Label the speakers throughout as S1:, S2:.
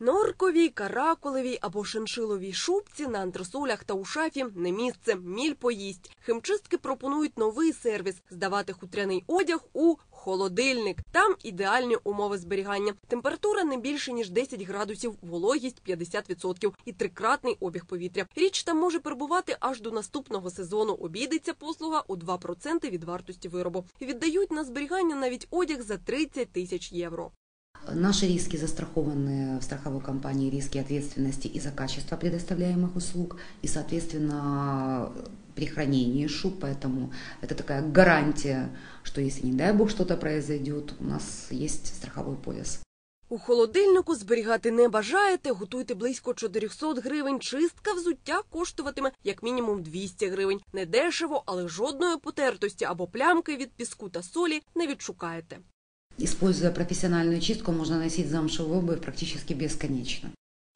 S1: Норковій, каракулевій або шиншиловій шубці на антресолях та у шафі не місце. Міль поїсть. Химчистки пропонують новий сервіс здавати хутряний одяг у холодильник. Там ідеальні умови зберігання. Температура не більше ніж 10 градусів, вологість 50% і трикратний обіг повітря. Річ там може перебувати аж до наступного сезону. Обійдеться послуга у 2% від вартості виробу. Віддають на зберігання навіть одяг за 30 тисяч євро.
S2: Наши риски застрахованы в страховой компании риски ответственности и за качество предоставляемых услуг, и, соответственно, при хранении шуб, поэтому это такая гарантия, что если, не дай бог, что-то произойдет, у нас есть страховой полис.
S1: У холодильнику зберігати не бажаєте, готуйте близько 400 гривень. Чистка взуття коштуватиме як мінімум 200 гривень. Не дешево, але жодної потертості або плямки від піску та солі не відшукаєте.
S2: Используя профессиональную чистку, можно носить замшевую обувь практически бесконечно.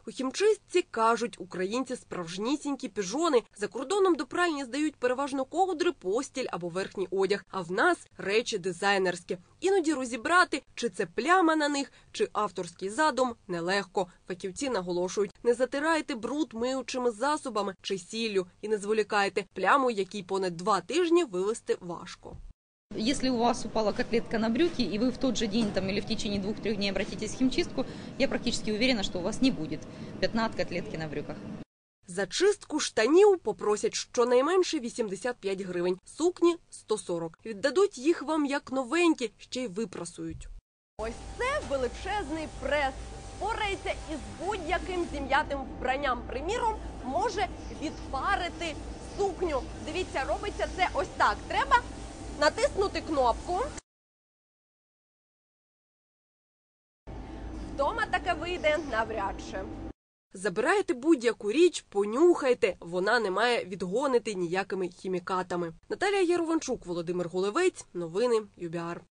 S1: У хімчистці кажуть, українці справжнісінькі піжони. За кордоном до пральні здають переважно ковдри, постіль або верхній одяг. А в нас речі дизайнерські. Іноді розібрати, чи це пляма на них, чи авторський задум нелегко. Фахівці наголошують: не затирайте бруд миючими засобами чи сіллю і не зволікайте пляму, якій понад два тижні вивести важко.
S3: Если у вас упала котлетка на брюки, и вы в тот же день там, или в течение двух-трех дней обратитесь в химчистку, я практически уверена, что у вас не будет пятна от котлетки на брюках.
S1: За чистку штанів попросять щонайменше 85 гривень, сукні 140. Віддадуть їх вам як новенькі, ще й випрасують. Ось це величезний прес. Впорається із будь-яким зім'ятим вбранням. Приміром, може відпарити сукню. Дивіться, робиться це ось так. Треба натиснути кнопку. Вдома таке вийде навряд чи. Забирайте будь-яку річ, понюхайте. Вона не має відгонити ніякими хімікатами. Наталія Ярованчук, Володимир Голевець, Новини ЮБІАР.